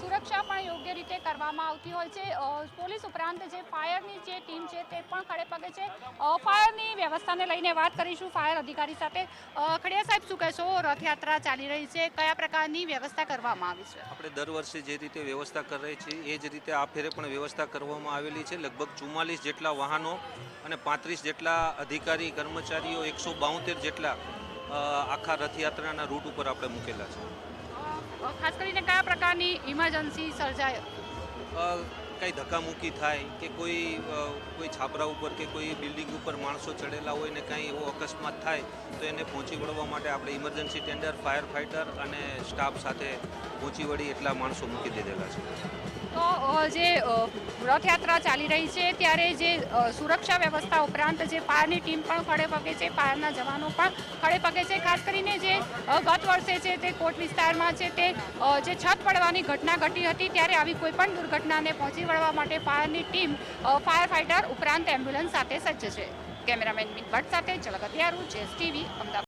સુરક્ષા પણ યોગ્ય રીતે કરવામાં આવતી હોય છે. પોલીસ ઉપરાંત જે ફાયરની જે ટીમ છે તે પણ ખડે પગે છે. ફાયરની વ્યવસ્થાને લઈને વાત કરીશું ફાયર અધિકારી સાથે. ખડિયા સાહેબ, શું કહેશો? રથયાત્રા ચાલી રહી છે. કયા પ્રકારની વ્યવસ્થા કરવામાં આવી છે? આપણે દર વર્ષે જે રીતે વ્યવસ્થા કરીએ છીએ એ જ રીતે આ ફેરે પણ વ્યવસ્થા કરવામાં આવેલી છે. લગભગ ચુમ્માલીસ જેટલા વાહનો અને પાંત્રીસ જેટલા અધિકારી, કર્મચારીઓ, એકસો બાઉતેર જેટલા આખા રથયાત્રાના રૂટ ઉપર આપણે મૂકેલા છે. ખાસ કરીને કયા પ્રકારની ઇમરજન્સી સર્જાય? કાંઈ ધક્કામુક્કી થાય કે કોઈ કોઈ છાપરા ઉપર કે કોઈ બિલ્ડિંગ ઉપર માણસો ચડેલા હોય ને કાંઈ એવો અકસ્માત થાય તો એને પહોંચી વળવા માટે આપણે ઇમરજન્સી ટેન્ડર ફાયર ફાઇટર અને સ્ટાફ સાથે પહોંચી વળી એટલા માણસો મૂકી દીધેલા છે. તો જે રથયાત્રા ચાલી રહી છે ત્યારે જે સુરક્ષા વ્યવસ્થા ઉપરાંત જે પારની ટીમ પણ ખડે પગે છે, પારના જવાનો પણ ખડે પગે છે. ખાસ કરીને જે ગત વર્ષે છે તે કોટ વિસ્તારમાં છે તે જે છત પડવાની ઘટના ઘટી હતી ત્યારે આવી કોઈ પણ દુર્ઘટનાને પહોંચી વળવા માટે ફાયરની ટીમ ફાયર ફાઇટર ઉપરાંત એમ્બ્યુલન્સ સાથે સજ્જ છે. કેમેરામેન મિત ભટ્ટ સાથે ઝલક હથિયારું જેસ ટીવી અમદાવાદ.